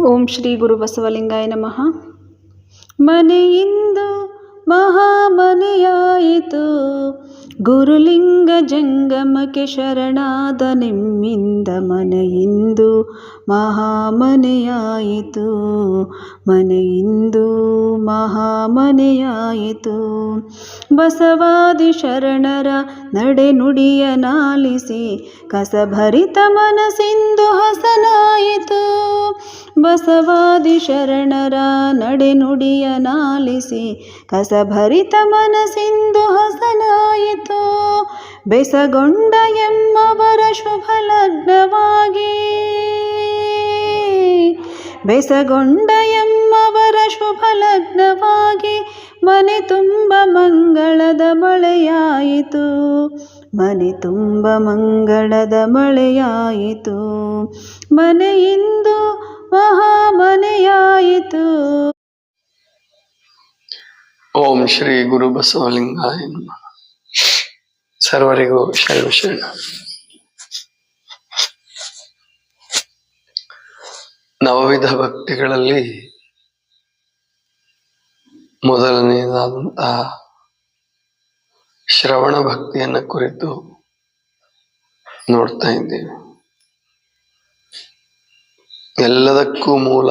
ಓಂ ಶ್ರೀ ಗುರು ಬಸವಲಿಂಗಾಯ ನಮಃ. ಮನೆಯಿಂದ ಮಹಾಮನೆಯಾಯಿತು. ಗುರುಲಿಂಗ ಜಂಗಮಕ್ಕೆ ಶರಣಾದ ನಿಮ್ಮಿಂದ ಮನೆಯಿಂದು ಮಹಾಮನೆಯಾಯಿತು. ಮನೆಯಿಂದು ಮಹಾಮನೆಯಾಯಿತು. ಬಸವಾದಿ ಶರಣರ ನಡೆನುಡಿಯ ನಾಲಿಸಿ ಕಸಭರಿತ ಮನಸ್ಸಿಂದು ಹಸನಾಯಿತು. ಬಸವಾದಿ ಶರಣರ ನಡೆನುಡಿಯ ನಾಲಿಸಿ ಕಸಭರಿತ ಮನಸಿಂದು ಹಸನಾಯಿತು. ಬೆಸಗೊಂಡ ಎಮ್ಮವರ ಶುಭ ಲಗ್ನವಾಗಿ ಬೆಸಗೊಂಡ ಎಮ್ಮವರ ಶುಭ ಲಗ್ನವಾಗಿ ಮನೆ ತುಂಬ ಮಂಗಳದ ಮಳೆಯಾಯಿತು. ಮನೆ ತುಂಬ ಮಂಗಳದ ಮಳೆಯಾಯಿತು. ಮನೆಯಿಂದು ಮಹಾಮನೆಯಾಯಿತು. ಓಂ ಶ್ರೀ ಗುರು ಬಸವಲಿಂಗ ಸರ್ವರಿಗೂ ಶರಣ ಶರಣ. ನವವಿಧ ಭಕ್ತಿಗಳಲ್ಲಿ ಮೊದಲನೆಯದಾದಂತಹ ಶ್ರವಣ ಭಕ್ತಿಯನ್ನ ಕುರಿತು ನೋಡ್ತಾ ಇದ್ದೇವೆ. ಎಲ್ಲದಕ್ಕೂ ಮೂಲ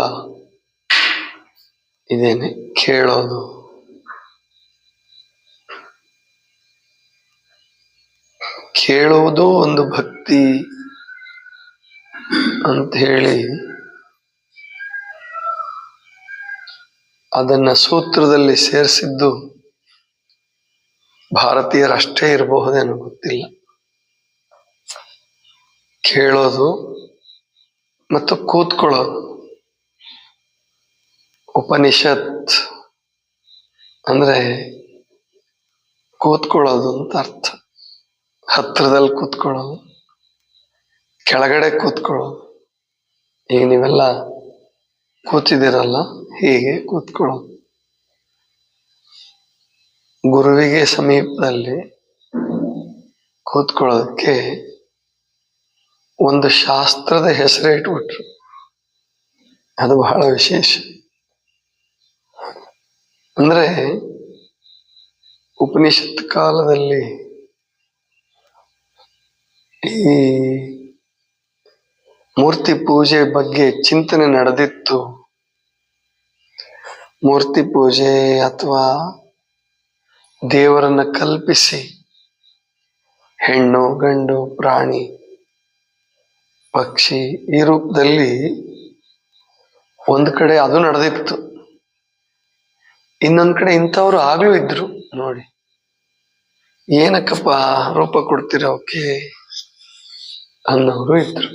ಇದೇನೆ, ಕೇಳೋದು. ಕೇಳುವುದು ಒಂದು ಭಕ್ತಿ ಅಂತ ಹೇಳಿ ಅದನ್ನ ಸೂತ್ರದಲ್ಲಿ ಸೇರಿಸಿದ್ದು ಭಾರತೀಯರಷ್ಟೇ ಇರಬಹುದೇನೋ ಗೊತ್ತಿಲ್ಲ. ಕೇಳೋದು ಮತ್ತು ಕೂತ್ಕೊಳ್ಳೋದು. ಉಪನಿಷತ್ ಅಂದ್ರೆ ಕೂತ್ಕೊಳ್ಳೋದು ಅಂತ ಅರ್ಥ. ಹತ್ರದಲ್ಲಿ ಕೂತ್ಕೊಳ್ಳೋದು, ಕೆಳಗಡೆ ಕೂತ್ಕೊಳ್ಳೋದು. ಈಗ ನೀವೆಲ್ಲ ಕೂತಿದ್ದೀರಲ್ಲ, ಹೀಗೆ ಕೂತ್ಕೊಳ್ಳೋದು. ಗುರುವಿಗೆ ಸಮೀಪದಲ್ಲಿ ಕೂತ್ಕೊಳ್ಳೋದಕ್ಕೆ ಒಂದು ಶಾಸ್ತ್ರದ ಹೆಸರೇ ಇಟ್ಬಿಟ್ರು ಅದು ಬಹಳ ವಿಶೇಷ. ಅಂದ್ರೆ ಉಪನಿಷತ್ ಕಾಲದಲ್ಲಿ ಈ ಮೂರ್ತಿ ಪೂಜೆ ಬಗ್ಗೆ ಚಿಂತನೆ ನಡೆದಿತ್ತು. ಮೂರ್ತಿ ಪೂಜೆ ಅಥವಾ ದೇವರನ್ನ ಕಲ್ಪಿಸಿ ಹೆಣ್ಣು, ಗಂಡು, ಪ್ರಾಣಿ, ಪಕ್ಷಿ ಈ ರೂಪದಲ್ಲಿ ಒಂದು ಕಡೆ ಅದು ನಡೆದಿತ್ತು. ಇನ್ನೊಂದು ಕಡೆ ಇಂಥವ್ರು ಆಗ್ಲೂ ಇದ್ರು ನೋಡಿ. ಏನಕ್ಕಪ್ಪ ರೂಪ ಕೊಡ್ತೀರ ಅವಕ್ಕೆ? ಅನ್ನೋರು ಇದ್ರು.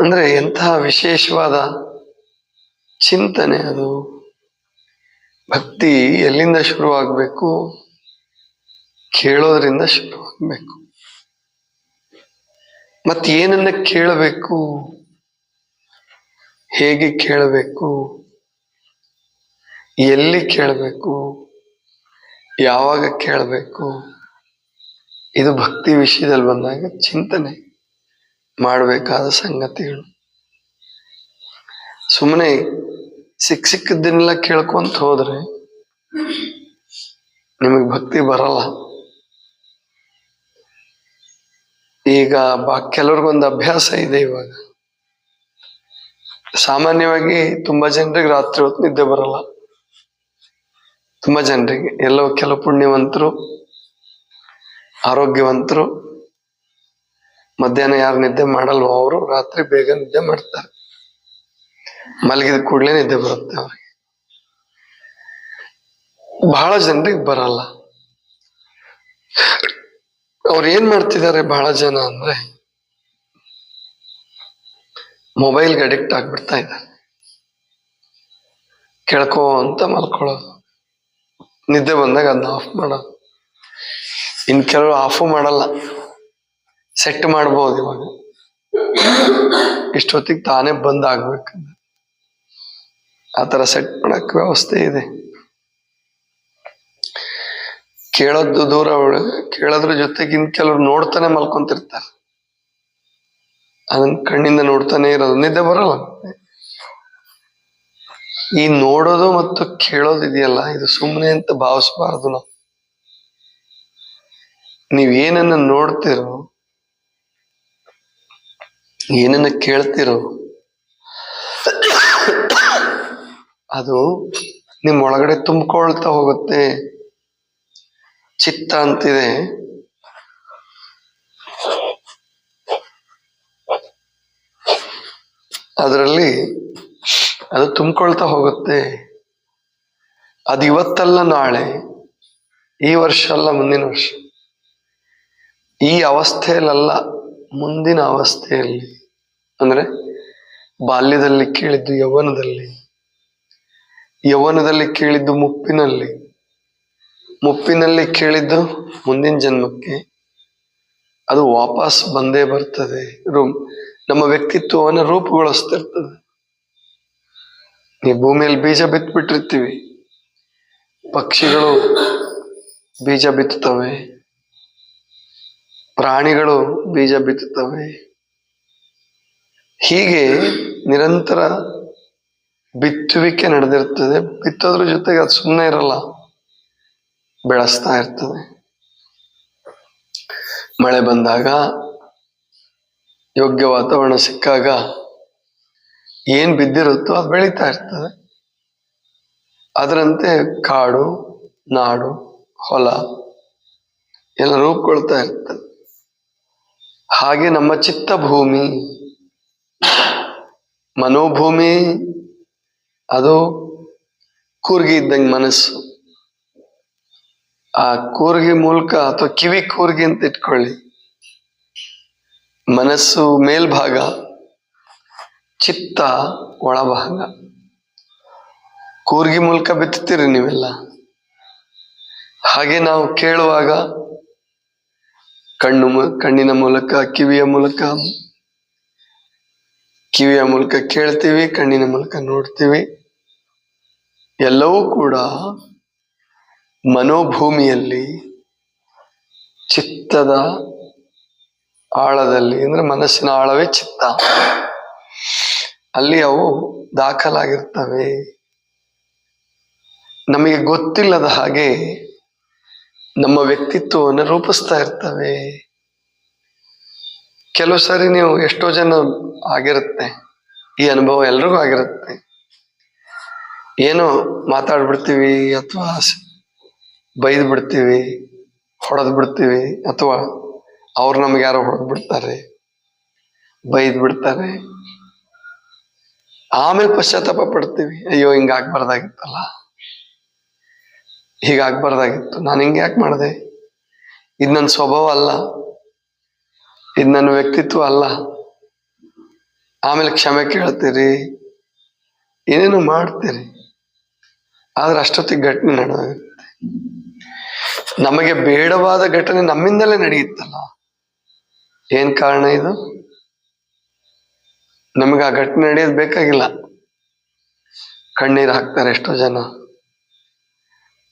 ಅಂದ್ರೆ ಎಂತಹ ವಿಶೇಷವಾದ ಚಿಂತನೆ ಅದು? ಭಕ್ತಿ ಎಲ್ಲಿಂದ ಶುರುವಾಗಬೇಕು? ಕೇಳೋದ್ರಿಂದ ಶುರುವಾಗಬೇಕು. ಮತ್ತೆ ಏನನ್ನ ಕೇಳಬೇಕು? ಹೇಗೆ ಕೇಳಬೇಕು? ಎಲ್ಲಿ ಕೇಳಬೇಕು? ಯಾವಾಗ ಕೇಳಬೇಕು? ಇದು ಭಕ್ತಿ ವಿಷಯದಲ್ಲಿ ಬಂದಾಗ ಚಿಂತನೆ ಮಾಡಬೇಕಾದ ಸಂಗತಿಗಳು. ಸುಮ್ಮನೆ ಸಿಕ್ಕ ಸಿಕ್ಕದ್ದನ್ನೆಲ್ಲ ಕೇಳ್ಕೊಂತ ಹೋದ್ರೆ ನಿಮಗೆ ಭಕ್ತಿ ಬರಲ್ಲ. ಈಗ ಬಾ, ಕೆಲವ್ರಿಗೊಂದು ಅಭ್ಯಾಸ ಇದೆ ಇವಾಗ. ಸಾಮಾನ್ಯವಾಗಿ ತುಂಬಾ ಜನರಿಗೆ ರಾತ್ರಿ ಹೊತ್ತು ನಿದ್ದೆ ಬರಲ್ಲ. ತುಂಬಾ ಜನರಿಗೆ, ಎಲ್ಲೋ ಕೆಲವು ಪುಣ್ಯವಂತರು ಆರೋಗ್ಯವಂತರು ಮಧ್ಯಾಹ್ನ ಯಾರು ನಿದ್ದೆ ಮಾಡಲ್ವೋ ಅವರು ರಾತ್ರಿ ಬೇಗ ನಿದ್ದೆ ಮಾಡ್ತಾರೆ. ಮಲಗಿದ ಕೂಡಲೇ ನಿದ್ದೆ ಬರುತ್ತೆ ಅವ್ರಿಗೆ. ಬಹಳ ಜನರಿಗೆ ಬರಲ್ಲ. ಅವ್ರು ಏನ್ ಮಾಡ್ತಿದ್ದಾರೆ ಬಹಳ ಜನ ಅಂದ್ರೆ ಮೊಬೈಲ್ಗೆ ಅಡಿಕ್ಟ್ ಆಗ್ಬಿಡ್ತಾ ಇದ್ದಾರೆ. ಕೇಳ್ಕೋ ಅಂತ ಮಲ್ಕೊಳ್ಳೋದು. ನಿದ್ದೆ ಬಂದಾಗ ಅದನ್ನ ಆಫ್ ಮಾಡೋದು. ಇನ್ ಕೆಲವರು ಆಫು ಮಾಡಲ್ಲ. ಸೆಟ್ ಮಾಡ್ಬೋದು ಇವಾಗ. ಇಷ್ಟೊತ್ತಿಗೆ ತಾನೇ ಬಂದ್ ಆಗ್ಬೇಕು ಆ ಸೆಟ್ ಮಾಡಕ್ ವ್ಯವಸ್ಥೆ ಇದೆ. ಕೇಳೋದು ದೂರ ಉಳ- ಕೇಳೋದ್ರ ಜೊತೆಗೆ ಇನ್ ಕೆಲವ್ರು ನೋಡ್ತಾನೆ ಮಲ್ಕೊಂತಿರ್ತಾರೆ. ಅದನ್ನ ಕಣ್ಣಿಂದ ನೋಡ್ತಾನೆ ಇರೋದು. ನಿದ್ದೆ ಬರಲ್ಲ. ಈ ನೋಡೋದು ಮತ್ತು ಕೇಳೋದು ಇದೆಯಲ್ಲ, ಇದು ಸುಮ್ಮನೆ ಅಂತ ಭಾವಿಸ್ಬಾರ್ದು ನಾವು. ನೀವ್ ಏನನ್ನ ನೋಡ್ತಿರೋ, ಏನನ್ನ ಕೇಳ್ತಿರೋ, ಅದು ನಿಮ್ಮ ಒಳಗಡೆ ತುಂಬಿಕೊಳ್ತಾ ಹೋಗುತ್ತೆ. ಚಿತ್ತ ಅಂತಿದೆ. ಅದರಲ್ಲಿ ಅದು ತುಂಬಿಕೊಳ್ತಾ ಹೋಗುತ್ತೆ. ಅದು ಇವತ್ತಲ್ಲ ನಾಳೆ, ಈ ವರ್ಷ ಅಲ್ಲ ಮುಂದಿನ ವರ್ಷ. ಈ ಅವಸ್ಥೆಯಲ್ಲ ಮುಂದಿನ ಅವಸ್ಥೆಯಲ್ಲಿ, ಅಂದ್ರೆ ಬಾಲ್ಯದಲ್ಲಿ ಕೇಳಿದ್ದು ಯೌವನದಲ್ಲಿ ಯೌವನದಲ್ಲಿ ಕೇಳಿದ್ದು ಮುಪ್ಪಿನಲ್ಲಿ ಮುಪ್ಪಿನಲ್ಲಿ ಕೇಳಿದ್ದು ಮುಂದಿನ ಜನ್ಮಕ್ಕೆ ಅದು ವಾಪಸ್ ಬಂದೇ ಬರ್ತದೆ. ರೂಮ್ ನಮ್ಮ ವ್ಯಕ್ತಿತ್ವವನ್ನು ರೂಪುಗೊಳಿಸ್ತಿರ್ತದೆ. ಈ ಭೂಮಿಯಲ್ಲಿ ಬೀಜ ಬಿತ್ಬಿಟ್ಟಿರ್ತೀವಿ. ಪಕ್ಷಿಗಳು ಬೀಜ ಬಿತ್ತುತ್ತವೆ. ಪ್ರಾಣಿಗಳು ಬೀಜ ಬಿತ್ತುತ್ತವೆ. ಹೀಗೆ ನಿರಂತರ ಬಿತ್ತುವಿಕೆ ನಡೆದಿರ್ತದೆ ಬಿತ್ತೋದ್ರ ಜೊತೆಗೆ ಅದು ಸುಮ್ಮನೆ ಇರಲ್ಲ, ಬೆಳೆಸ್ತಾ ಇರ್ತದೆ. ಮಳೆ ಬಂದಾಗ ಯೋಗ್ಯ ವಾತಾವರಣ ಸಿಕ್ಕಾಗ ಏನು ಬಿದ್ದಿರುತ್ತೋ ಅದು ಬೆಳೀತಾ ಇರ್ತದೆ. ಅದರಂತೆ ಕಾಡು, ನಾಡು, ಹೊಲ ಎಲ್ಲ ರೂಪುಗೊಳ್ತಾ ಇರ್ತದೆ. ಹಾಗೆ ನಮ್ಮ ಚಿತ್ತ ಭೂಮಿ ಮನೋಭೂಮಿ, ಅದು ಕೂರ್ಗಿ ಇದ್ದಂಗೆ ಮನಸ್ಸು. ಆ ಕೂರ್ಗಿ ಮೂಲಕ ಅಥವಾ ಕಿವಿ ಕೂರ್ಗಿ ಅಂತ ಇಟ್ಕೊಳ್ಳಿ. ಮನಸ್ಸು ಮೇಲ್ಭಾಗ, ಚಿತ್ತ ಒಳಭಾಗ. ಕೂರ್ಗಿ ಮೂಲಕ ಬಿತ್ತುತ್ತೀರಿ ನೀವೆಲ್ಲ. ಹಾಗೆ ನಾವು ಕೇಳುವಾಗ ಕಣ್ಣು ಕಣ್ಣಿನ ಮೂಲಕ, ಕಿವಿಯ ಮೂಲಕ. ಕಿವಿಯ ಮೂಲಕ ಕೇಳ್ತೀವಿ, ಕಣ್ಣಿನ ಮೂಲಕ ನೋಡ್ತೀವಿ. ಎಲ್ಲವೂ ಕೂಡ ಮನೋಭೂಮಿಯಲ್ಲಿ, ಚಿತ್ತದ ಆಳದಲ್ಲಿ, ಅಂದ್ರೆ ಮನಸ್ಸಿನ ಆಳವೇ ಚಿತ್ತ. ಅಲ್ಲಿ ಅವು ದಾಖಲಾಗಿರ್ತವೆ. ನಮಗೆ ಗೊತ್ತಿಲ್ಲದ ಹಾಗೆ ನಮ್ಮ ವ್ಯಕ್ತಿತ್ವವನ್ನು ರೂಪಿಸ್ತಾ ಇರ್ತವೆ. ಕೆಲವು ಸಾರಿ ನೀವು ಎಷ್ಟೋ ಜನ ಆಗಿರುತ್ತೆ, ಈ ಅನುಭವ ಎಲ್ರಿಗೂ ಆಗಿರುತ್ತೆ. ಏನೋ ಮಾತಾಡ್ಬಿಡ್ತೀವಿ ಅಥವಾ ಬೈದು ಬಿಡ್ತೀವಿ, ಹೊಡೆದು ಬಿಡ್ತೀವಿ, ಅಥವಾ ಅವ್ರು ನಮ್ಗೆ ಯಾರೋ ಹೊಡೆದ್ ಬಿಡ್ತಾರೆ, ಬೈದು ಬಿಡ್ತಾರೆ. ಆಮೇಲೆ ಪಶ್ಚಾತ್ತಾಪ ಪಡ್ತೀವಿ, ಅಯ್ಯೋ ಹಿಂಗ ಆಗ್ಬಾರ್ದಾಗಿತ್ತಲ್ಲ ಹೀಗಾಗ್ಬಾರ್ದಾಗಿತ್ತು ನಾನು ಹಿಂಗೆ ಯಾಕೆ ಮಾಡಿದೆ? ಇದು ನನ್ನ ಸ್ವಭಾವ ಅಲ್ಲ. ಇದು ನನ್ನ ವ್ಯಕ್ತಿತ್ವ ಅಲ್ಲ. ಆಮೇಲೆ ಕ್ಷಮೆ ಕೇಳ್ತೀರಿ, ಏನೇನು ಮಾಡ್ತೀರಿ. ಆದ್ರೆ ಅಷ್ಟೊತ್ತಿಗೆ ಘಟನೆ ನಡೆಯುತ್ತೆ ನಮಗೆ ಬೇಡವಾದ ಘಟನೆ ನಮ್ಮಿಂದಲೇ ನಡೆಯುತ್ತಲ್ಲ. ಏನ್ ಕಾರಣ ಇದು? ನಮಗೆ ಆ ಘಟನೆ ನಡೆಯೋದು ಬೇಕಾಗಿಲ್ಲ. ಕಣ್ಣೀರು ಹಾಕ್ತಾರೆ ಎಷ್ಟೋ ಜನ.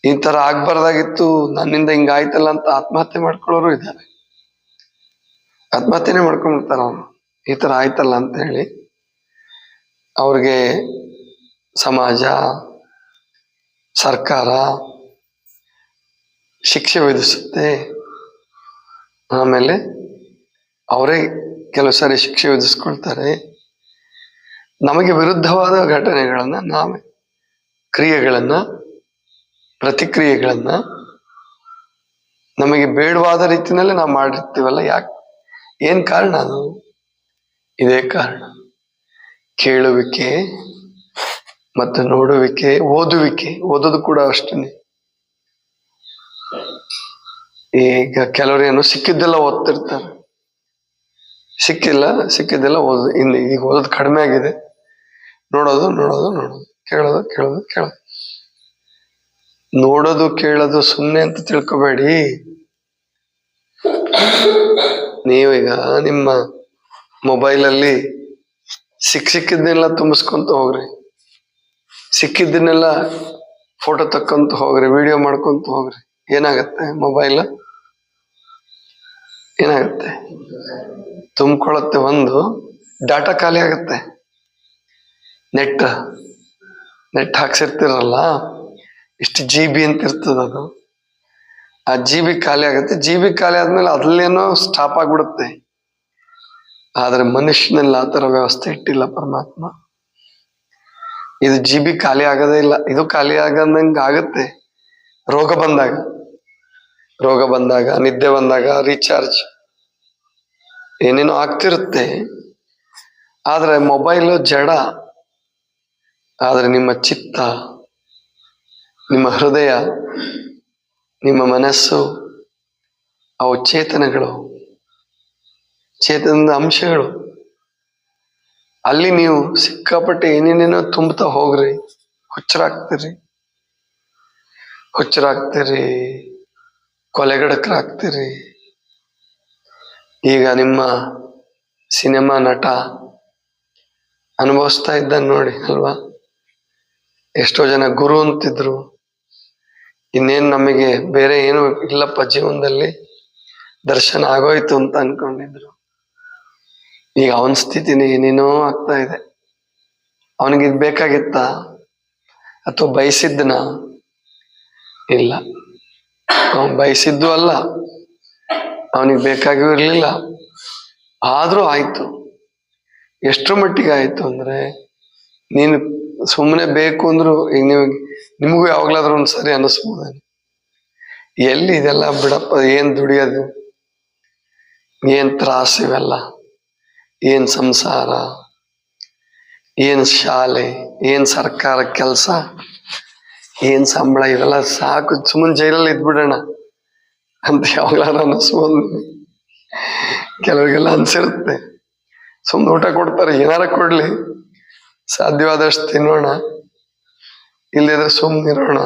ಈ ತರ ಆಗ್ಬಾರ್ದಾಗಿತ್ತು, ನನ್ನಿಂದ ಹಿಂಗಾಯ್ತಲ್ಲ ಅಂತ ಆತ್ಮಹತ್ಯೆ ಮಾಡ್ಕೊಳ್ಳೋರು ಇದ್ದಾರೆ. ಆತ್ಮಹತ್ಯೆನೇ ಮಾಡ್ಕೊಂಡ್ಬಿಡ್ತಾರ ಅವ್ರು ಈ ತರ ಆಯ್ತಲ್ಲ ಅಂತ ಹೇಳಿ ಅವ್ರಿಗೆ ಸಮಾಜ, ಸರ್ಕಾರ ಶಿಕ್ಷೆ ವಿಧಿಸುತ್ತೆ ಆಮೇಲೆ ಅವರೇ ಕೆಲವು ಸಾರಿ ಶಿಕ್ಷೆ ವಿಧಿಸ್ಕೊಳ್ತಾರೆ ನಮಗೆ ವಿರುದ್ಧವಾದ ಘಟನೆಗಳನ್ನ ನಾವೇ, ಕ್ರಿಯೆಗಳನ್ನ ಪ್ರತಿಕ್ರಿಯೆಗಳನ್ನ ನಮಗೆ ಬೇಡವಾದ ರೀತಿಯಲ್ಲಿ ನಾವು ಮಾಡಿರ್ತೀವಲ್ಲ, ಯಾಕೆ, ಏನ್ ಕಾರಣ ಅದು? ಇದೇ ಕಾರಣ. ಕೇಳುವಿಕೆ ಮತ್ತು ನೋಡುವಿಕೆ, ಓದುವಿಕೆ, ಓದೋದು ಕೂಡ ಅಷ್ಟೇ ಈಗ ಕೆಲವರು ಏನು ಸಿಕ್ಕಿದ್ದೆಲ್ಲ ಓದ್ತಿರ್ತಾರೆ. ಸಿಕ್ಕಿಲ್ಲ, ಸಿಕ್ಕಿದ್ದೆಲ್ಲ ಓದೋದು ಇನ್ನು ಈಗ ಓದೋದು ಕಡಿಮೆ ಆಗಿದೆ. ನೋಡೋದು ನೋಡೋದು ನೋಡೋದು. ಕೇಳೋದು ಕೇಳೋದು ಕೇಳೋದು. ನೋಡೋದು ಕೇಳೋದು ಸುಮ್ಮನೆ ಅಂತ ತಿಳ್ಕೊಬೇಡಿ. ನೀವೀಗ ನಿಮ್ಮ ಮೊಬೈಲಲ್ಲಿ ಸಿಕ್ ಸಿಕ್ಕಿದ್ದನ್ನೆಲ್ಲ ತುಂಬಿಸ್ಕೊಂತ ಹೋಗ್ರಿ. ಸಿಕ್ಕಿದ್ದನ್ನೆಲ್ಲ ಫೋಟೋ ತಕ್ಕೊಂತ ಹೋಗ್ರಿ, ವಿಡಿಯೋ ಮಾಡ್ಕೊಂತ ಹೋಗ್ರಿ. ಏನಾಗತ್ತೆ ಮೊಬೈಲ್? ಏನಾಗತ್ತೆ? ತುಂಬ್ಕೊಳತ್ತೆ ಒಂದು, ಡಾಟಾ ಖಾಲಿ ಆಗತ್ತೆ. ನೆಟ್ ನೆಟ್ ಹಾಕ್ಸಿರ್ತಿರಲ್ಲ? ಇಷ್ಟು ಜಿ ಬಿ ಅಂತ ಇರ್ತದ ಅದು. ಆ ಜಿ ಬಿ ಖಾಲಿ ಆಗುತ್ತೆ. ಜಿ ಬಿ ಖಾಲಿ ಆದ್ಮೇಲೆ ಅದ್ರಲ್ಲೇನೋ ಸ್ಟಾಪ್ ಆಗ್ಬಿಡುತ್ತೆ. ಆದ್ರೆ ಮನುಷ್ಯನಲ್ಲಿ ಆ ಥರ ವ್ಯವಸ್ಥೆ ಇಟ್ಟಿಲ್ಲ ಪರಮಾತ್ಮ. ಇದು ಜಿ ಬಿ ಖಾಲಿ ಆಗೋದೇ ಇಲ್ಲ. ಇದು ಖಾಲಿ ಆಗದಂಗೆ ಆಗುತ್ತೆ. ರೋಗ ಬಂದಾಗ. ರೋಗ ಬಂದಾಗ, ನಿದ್ದೆ ಬಂದಾಗ ರೀಚಾರ್ಜ್ ಏನೇನೋ ಆಗ್ತಿರುತ್ತೆ. ಆದ್ರೆ ಮೊಬೈಲು ಜಡ. ಆದ್ರೆ ನಿಮ್ಮ ಚಿತ್ತ ನಿಮ್ಮ ಹೃದಯ, ನಿಮ್ಮ ಮನಸ್ಸು, ಅವು ಚೇತನಗಳು, ಚೇತನದ ಅಂಶಗಳು. ಅಲ್ಲಿ ನೀವು ಸಿಕ್ಕಾಪಟ್ಟೆ ಏನೇನೇನೋ ತುಂಬುತ್ತಾ ಹೋಗ್ರಿ. ಹುಚ್ಚರಾಗ್ತೀರಿ. ಹುಚ್ಚರಾಗ್ತೀರಿ. ಕೊಲೆಗಡಕರಾಗ್ತೀರಿ. ಈಗ ನಿಮ್ಮ ಸಿನಿಮಾ ನಟ ಅನುಭವಿಸ್ತಾ ಇದ್ದ ನೋಡಿ, ಅಲ್ವಾ? ಎಷ್ಟೋ ಜನ ಗುರು ಅಂತಿದ್ರು. ಇನ್ನೇನ್ ನಮಗೆ ಬೇರೆ ಏನು ಇಲ್ಲಪ್ಪ ಜೀವನದಲ್ಲಿ? ದರ್ಶನ ಆಗೋಯ್ತು ಅಂತ ಅನ್ಕೊಂಡಿದ್ರು. ಈಗ ಅವನ ಸ್ಥಿತಿನೇ ಏನೇನೋ ಆಗ್ತಾ ಇದೆ. ಅವನಿಗೆ ಇದು ಬೇಕಾಗಿತ್ತ? ಅಥವಾ ಬಯಸಿದ್ದನ? ಇಲ್ಲ. ಅವನ್ ಬಯಸಿದ್ದು ಅಲ್ಲ. ಅವನಿಗೆ ಬೇಕಾಗಿಯೂ ಇರಲಿಲ್ಲ. ಆದ್ರೂ ಆಯ್ತು. ಎಷ್ಟರ ಮಟ್ಟಿಗೆ ಆಯ್ತು ಅಂದ್ರೆ, ನೀನು ಸುಮ್ಮನೆ ಬೇಕು ಅಂದ್ರು ಈಗ ನಿಮಗೆ ನಿಮಗೂ ಒಂದು ಒಂದ್ಸರಿ ಅನಿಸ್ಬೋದ ಎಲ್ಲಿ ಇದೆಲ್ಲ ಬಿಡಪ್ಪ, ಏನ್ ದುಡಿಯೋದು? ಏನ್ ತ್ರಾಸ ಇವೆಲ್ಲ? ಏನ್ ಸಂಸಾರ? ಏನ್ ಶಾಲೆ? ಏನ್ ಸರ್ಕಾರ ಕೆಲಸ? ಏನ್ ಸಂಬಳ? ಇವೆಲ್ಲ ಸಾಕು ಸುಮ್ಮನೆ ಜೈಲಲ್ಲಿ ಇದ್ಬಿಡೋಣ ಅಂತ ಯಾವಾಗ್ಲಾರು ಅನ್ನಿಸ್ಬೋದು ಕೆಲವರಿಗೆಲ್ಲ ಅನ್ಸಿರುತ್ತೆ. ಸುಮ್ಮನೆ ಊಟ ಕೊಡ್ತಾರೆ, ಏನಾರ ಕೊಡ್ಲಿ. ಸಾಧ್ಯವಾದಷ್ಟು ತಿನ್ನೋಣ. ಇಲ್ಲದಿದ್ರೆ ಸುಮ್ಮನೆ ಇರೋಣ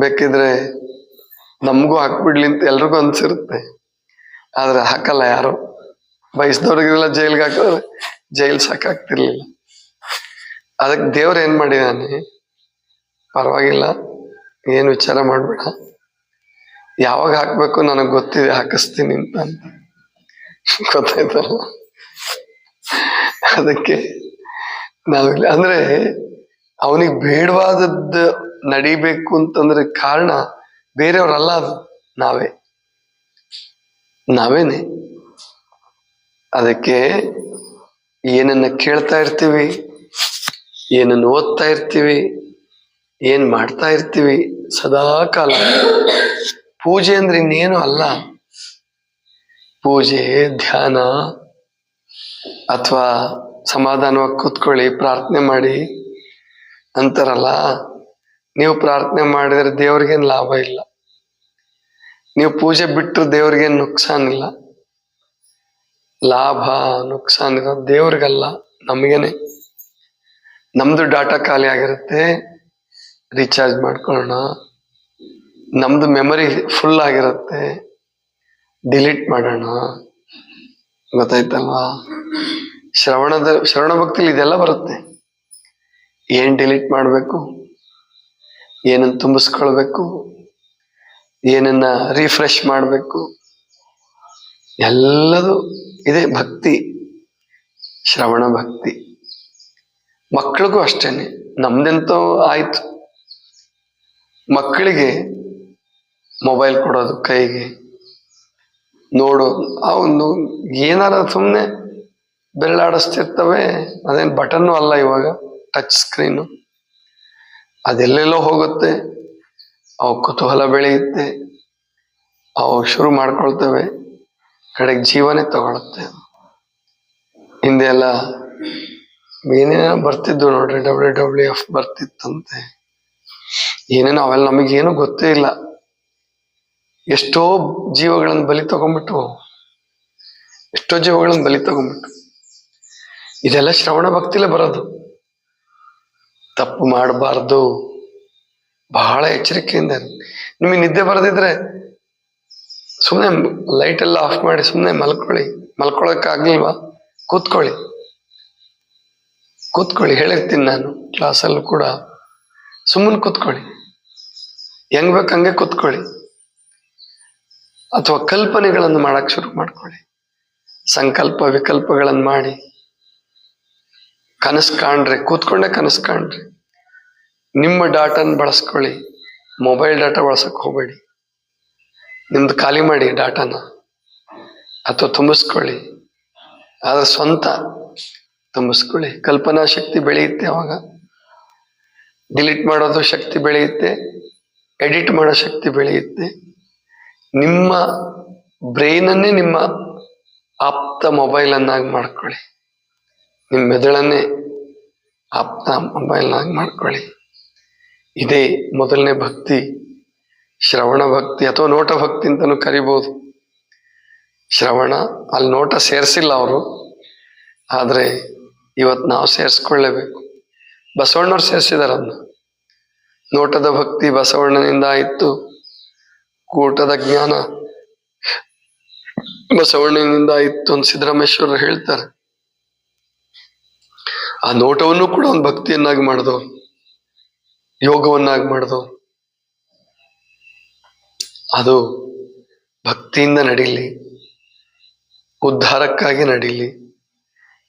ಬೇಕಿದ್ರೆ ನಮಗೂ ಹಾಕ್ಬಿಡ್ಲಿ ಅಂತ ಎಲ್ರಿಗೂ ಅನ್ಸಿರುತ್ತೆ. ಆದ್ರೆ ಹಾಕಲ್ಲ ಯಾರು? ಬಯಸ್ದವ್ರಿಗೆಲ್ಲ ಜೈಲ್ಗೆ ಹಾಕಿದ್ರೆ ಜೈಲ್ ಸಾಕಾಗ್ತಿರ್ಲಿಲ್ಲ. ಅದಕ್ಕೆ ದೇವ್ರ ಏನ್ ಮಾಡಿದಾನೆ? ಪರವಾಗಿಲ್ಲ. ಏನು ವಿಚಾರ ಮಾಡ್ಬೇಡ. ಯಾವಾಗ ಹಾಕ್ಬೇಕು ನನಗೆ ಗೊತ್ತಿದೆ, ಹಾಕಿಸ್ತೀನಿ ಅಂತ. ಗೊತ್ತಾಯ್ತಲ್ಲ? ಅದಕ್ಕೆ ನಾವಿಲ್ಲಿ ಅಂದ್ರೆ ಅವನಿಗೆ ಬೇಡವಾದದ್ದು ನಡಿಬೇಕು ಅಂತಂದ್ರೆ ಕಾರಣ ಬೇರೆಯವ್ರಲ್ಲ ಅದು, ನಾವೇ. ನಾವೇನೆ. ಅದಕ್ಕೆ ಏನನ್ನ ಕೇಳ್ತಾ ಇರ್ತೀವಿ, ಏನನ್ನ ಓದ್ತಾ ಇರ್ತೀವಿ, ಏನ್ ಮಾಡ್ತಾ ಇರ್ತೀವಿ ಸದಾ ಕಾಲ ಪೂಜೆ ಅಂದ್ರೆ ಇನ್ನೇನು ಅಲ್ಲ. ಪೂಜೆ, ಧ್ಯಾನ, ಅಥವಾ ಸಮಾಧಾನವಾಗಿ ಕೂತ್ಕೊಳ್ಳಿ, ಪ್ರಾರ್ಥನೆ ಮಾಡಿ. ಅಂತಾರಲ್ಲ ನೀವು ಪ್ರಾರ್ಥನೆ ಮಾಡಿದ್ರೆ ದೇವ್ರಿಗೇನ್ ಲಾಭ ಇಲ್ಲ. ನೀವು ಪೂಜೆ ಬಿಟ್ಟರೆ ದೇವ್ರಿಗೇನ್ ನುಕ್ಸಾನ್ ಇಲ್ಲ. ಲಾಭ, ನುಕ್ಸಾನ್ ಇರೋದು ದೇವ್ರಿಗಲ್ಲ, ನಮಗೇನೆ. ನಮ್ದು ಡಾಟಾ ಖಾಲಿ ಆಗಿರುತ್ತೆ, ರೀಚಾರ್ಜ್ ಮಾಡ್ಕೊಳ್ಳೋಣ. ನಮ್ದು ಮೆಮೊರಿ ಫುಲ್ ಆಗಿರುತ್ತೆ, ಡಿಲೀಟ್ ಮಾಡೋಣ. ಗೊತ್ತಾಯ್ತಲ್ವಾ? ಶ್ರವಣದ, ಶ್ರವಣ ಭಕ್ತಿಲಿ ಇದೆಲ್ಲ ಬರುತ್ತೆ. ಏನ್ ಡಿಲೀಟ್ ಮಾಡಬೇಕು? ಏನನ್ನು ತುಂಬಿಸ್ಕೊಳ್ಬೇಕು? ಏನನ್ನ ರಿಫ್ರೆಶ್ ಮಾಡಬೇಕು? ಎಲ್ಲದು ಇದೆ ಭಕ್ತಿ. ಶ್ರವಣ ಭಕ್ತಿ. ಮಕ್ಕಳಿಗೂ ಅಷ್ಟೇನೆ. ನಮ್ದೆಂತೋ ಆಯಿತು. ಮಕ್ಕಳಿಗೆ ಮೊಬೈಲ್ ಕೊಡೋದು ಕೈಗೆ. ನೋಡೋ ಆ ಒಂದು ಏನಾರ ಸುಮ್ಮನೆ ಬೆರಳಾಡಿಸ್ತಿರ್ತವೆ ಅದೇನು ಬಟನ್ನು ಅಲ್ಲ ಇವಾಗ, ಟಚ್ ಸ್ಕ್ರೀನು. ಅದೆಲ್ಲೆಲ್ಲೋ ಹೋಗುತ್ತೆ. ಅವು ಕುತೂಹಲ ಬೆಳೆಯುತ್ತೆ. ಅವು ಶುರು ಮಾಡ್ಕೊಳ್ತವೆ. ಕಡೆಗೆ ಜೀವನೇ ತಗೊಳುತ್ತೆ. ಹಿಂದೆ ಎಲ್ಲ ಏನೇನೋ ಬರ್ತಿದ್ವು ನೋಡ್ರಿ, ಡಬ್ಲ್ಯೂ ಡಬ್ಲ್ಯೂ ಎಫ್ ಬರ್ತಿತ್ತಂತೆ. ಏನೇನೋ ಅವೆಲ್ಲ ನಮಗೇನು ಗೊತ್ತೇ ಇಲ್ಲ. ಎಷ್ಟೋ ಜೀವಗಳನ್ನು ಬಲಿ ತಗೊಂಡ್ಬಿಟ್ಟು ಎಷ್ಟೋ ಜೀವಗಳನ್ನು ಬಲಿ ತಗೊಂಡ್ಬಿಟ್ಟು ಇದೆಲ್ಲ ಶ್ರವಣ ಭಕ್ತಿಲೇ ಬರೋದು. ತಪ್ಪು ಮಾಡಬಾರ್ದು. ಬಹಳ ಎಚ್ಚರಿಕೆಯಿಂದ. ನಿಮಗೆ ನಿದ್ದೆ ಬರದಿದ್ರೆ ಸುಮ್ಮನೆ ಲೈಟ್ ಎಲ್ಲ ಆಫ್ ಮಾಡಿ ಸುಮ್ಮನೆ ಮಲ್ಕೊಳ್ಳಿ. ಮಲ್ಕೊಳ್ಳೋಕ್ಕಾಗಲಿಲ್ವಾ? ಕೂತ್ಕೊಳ್ಳಿ. ಕೂತ್ಕೊಳ್ಳಿ. ಹೇಳಿರ್ತೀನಿ ನಾನು ಕ್ಲಾಸಲ್ಲೂ ಕೂಡ. ಸುಮ್ಮನೆ ಕೂತ್ಕೊಳ್ಳಿ. ಹೆಂಗ್ ಬೇಕು ಹಂಗೆ ಕೂತ್ಕೊಳ್ಳಿ. ಅಥವಾ ಕಲ್ಪನೆಗಳನ್ನು ಮಾಡಕ್ ಶುರು ಮಾಡ್ಕೊಳ್ಳಿ. ಸಂಕಲ್ಪ ವಿಕಲ್ಪಗಳನ್ನು ಮಾಡಿ. ಕನಸು ಕಾಣ್ರಿ, ಕೂತ್ಕೊಂಡೆ ಕನಸು ಕಾಣ್ರಿ. ನಿಮ್ಮ ಡಾಟಾನ ಬಳಸ್ಕೊಳ್ಳಿ, ಮೊಬೈಲ್ ಡಾಟಾ ಬಳಸಕ್ಕೆ ಹೋಗಬೇಡಿ. ನಿಮ್ದು ಖಾಲಿ ಮಾಡಿ ಡಾಟಾನ, ಅಥವಾ ತುಂಬಿಸ್ಕೊಳ್ಳಿ. ಆದ್ರೆ ಸ್ವಂತ ತುಂಬಿಸ್ಕೊಳ್ಳಿ. ಕಲ್ಪನಾ ಶಕ್ತಿ ಬೆಳೆಯುತ್ತೆ ಅವಾಗ. ಡಿಲೀಟ್ ಮಾಡೋದು ಶಕ್ತಿ ಬೆಳೆಯುತ್ತೆ. ಎಡಿಟ್ ಮಾಡೋ ಶಕ್ತಿ ಬೆಳೆಯುತ್ತೆ. ನಿಮ್ಮ ಬ್ರೈನನ್ನೇ ನಿಮ್ಮ ಆಪ್ತ ಮೊಬೈಲನ್ನಾಗಿ ಮಾಡ್ಕೊಳ್ಳಿ. ನಿಮ್ಮ ಮೆದುಳನ್ನೇ ಆಪ್ತ ಮೊಬೈಲ್ನಾಗಿ ಮಾಡ್ಕೊಳ್ಳಿ. ಇದೇ ಮೊದಲನೇ ಭಕ್ತಿ, ಶ್ರವಣ ಭಕ್ತಿ ಅಥವಾ ನೋಟ ಭಕ್ತಿ ಅಂತಲೂ ಕರಿಬೋದು. ಶ್ರವಣ, ಅಲ್ಲಿ ನೋಟ ಸೇರಿಸಿಲ್ಲ ಅವರು, ಆದರೆ ಇವತ್ತು ನಾವು ಸೇರಿಸ್ಕೊಳ್ಳೇಬೇಕು. ಬಸವಣ್ಣವ್ರು ಸೇರಿಸಿದಾರನ್ನು ನೋಟದ ಭಕ್ತಿ ಬಸವಣ್ಣನಿಂದ ಆಯಿತು. ಕೂಟದ ಜ್ಞಾನ ಬಸವಣ್ಣನಿಂದ ಆಯಿತು ಅಂತ ಸಿದ್ದರಾಮೇಶ್ವರರು ಹೇಳ್ತಾರೆ. ಆ ನೋಟವನ್ನು ಕೂಡ ಒಂದು ಭಕ್ತಿಯನ್ನಾಗಿ ಮಾಡಿದವು. ಯೋಗವನ್ನಾಗಿ ಮಾಡಿದವು. ಅದು ಭಕ್ತಿಯಿಂದ ನಡೀಲಿ, ಉದ್ಧಾರಕ್ಕಾಗಿ ನಡೀಲಿ,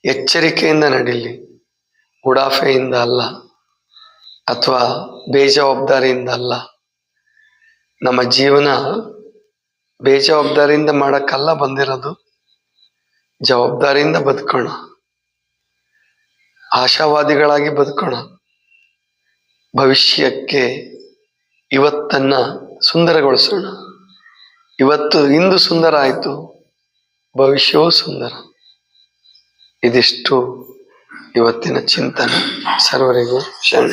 ಎಚ್ಚರಿಕೆಯಿಂದ ನಡೀಲಿ ಉಡಾಫೆಯಿಂದ ಅಲ್ಲ ಅಥವಾ ಬೇಜವಾಬ್ದಾರಿಯಿಂದ ಅಲ್ಲ. ನಮ್ಮ ಜೀವನ ಬೇಜವಾಬ್ದಾರಿಯಿಂದ ಮಾಡೋಕ್ಕಲ್ಲ ಬಂದಿರೋದು. ಜವಾಬ್ದಾರಿಯಿಂದ ಬದುಕೋಣ. ಆಶಾವಾದಿಗಳಾಗಿ ಬದುಕೋಣ. ಭವಿಷ್ಯಕ್ಕೆ ಇವತ್ತನ್ನ ಸುಂದರಗೊಳಿಸೋಣ. ಇವತ್ತು ಇಂದು ಸುಂದರ ಆಯಿತು, ಭವಿಷ್ಯವೂ ಸುಂದರ. ಇದಿಷ್ಟು ಇವತ್ತಿನ ಚಿಂತನೆ. ಸರ್ವರಿಗೂ ಶರಣ